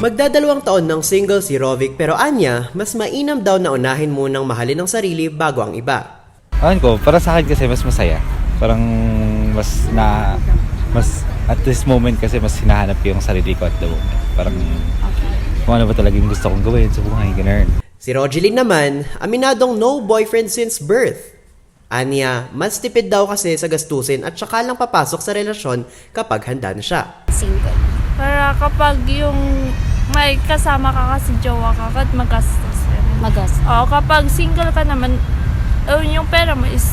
Magdadalawang taon ng single si Rovic pero anya, mas mainam daw na unahin munang mahalin ang sarili bago ang iba. Alam ko, para sa akin kasi mas masaya. Parang mas na mas at this moment kasi mas hinahanap ko yung sarili ko at the moment. Parang kung ano ba talagang gusto kong gawin sa buhay, ganun. Si Rogeline naman, aminadong no boyfriend since birth. Anya, mas tipid daw kasi sa gastusin at saka lang papasok sa relasyon kapag handa na siya. Single. Para kapag yung may kasama ka kasi jowa ka, kat magastos rin. Magas. O, kapag single ka naman, oh, yung pera mo is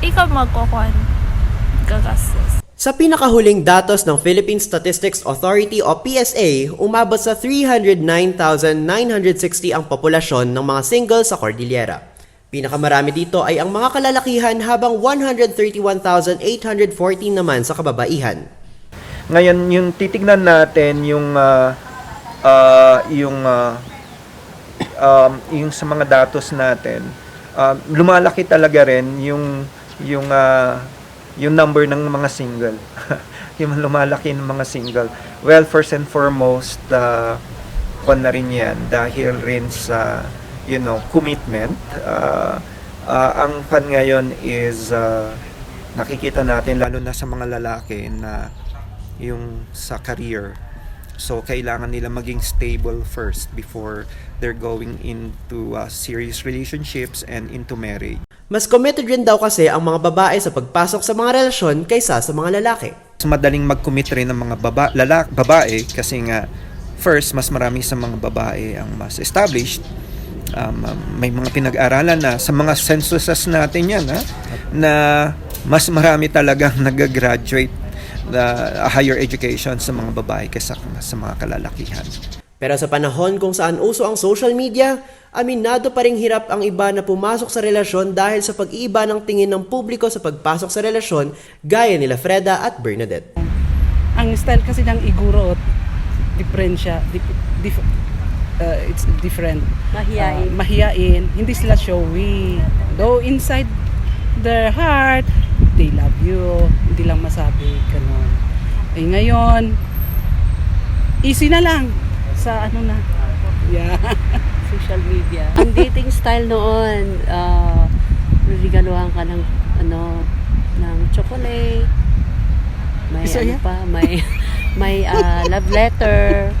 ikaw magkukuhan. Gagastos. Sa pinakahuling datos ng Philippine Statistics Authority o PSA, umabot sa 309,960 ang populasyon ng mga single sa Cordillera. Pinakamarami dito ay ang mga kalalakihan habang 131,814 naman sa kababaihan. Ngayon, yung titignan natin yung ah, ah, yung ah, um, yung sa mga datos natin, ah, lumalaki talaga rin yung yung ah, yung number ng mga single. yung lumalaki ng mga single. Well, first and foremost, uh, kwan na rin yan dahil rin sa you know, commitment. Ah, ah, ang pan ngayon is ah, nakikita natin lalo na sa mga lalaki na yung sa career. So, kailangan nila maging stable first before they're going into uh, serious relationships and into marriage. Mas committed rin daw kasi ang mga babae sa pagpasok sa mga relasyon kaysa sa mga lalaki. Mas madaling mag-commit rin ng mga baba, lala, babae kasi nga first, mas marami sa mga babae ang mas established. Um, um, may mga pinag-aralan na sa mga censuses natin yan ha, na mas marami talagang nag-graduate na higher education sa mga babae kaysa sa mga kalalakihan. Pero sa panahon kung saan uso ang social media, aminado pa ring hirap ang iba na pumasok sa relasyon dahil sa pag-iiba ng tingin ng publiko sa pagpasok sa relasyon gaya nila Freda at Bernadette. ang style kasi ng iguro different siya dif- dif- uh, it's different Mahiyain. Uh, mahiyain hindi sila showy though inside their heart they love you hindi lang masabi ganun eh ngayon easy na lang sa ano na yeah Social media. Ang dating style noon, uh, regaluhan ka ng, ano, ng chocolate. May So, ano pa, may, may ah, love letter.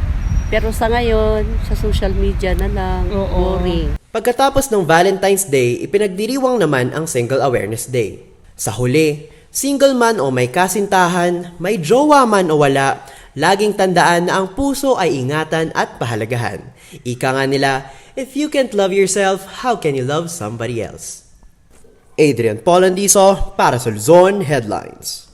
Pero sa ngayon, sa social media na lang, Oo. boring. Pagkatapos ng Valentine's Day, ipinagdiriwang naman ang Single Awareness Day. Sa huli, single man o may kasintahan, may jowa man o wala, laging tandaan na ang puso ay ingatan at pahalagahan. Ika nga nila, if you can't love yourself, how can you love somebody else? Adrian Polandiso para sa Luzon Headlines.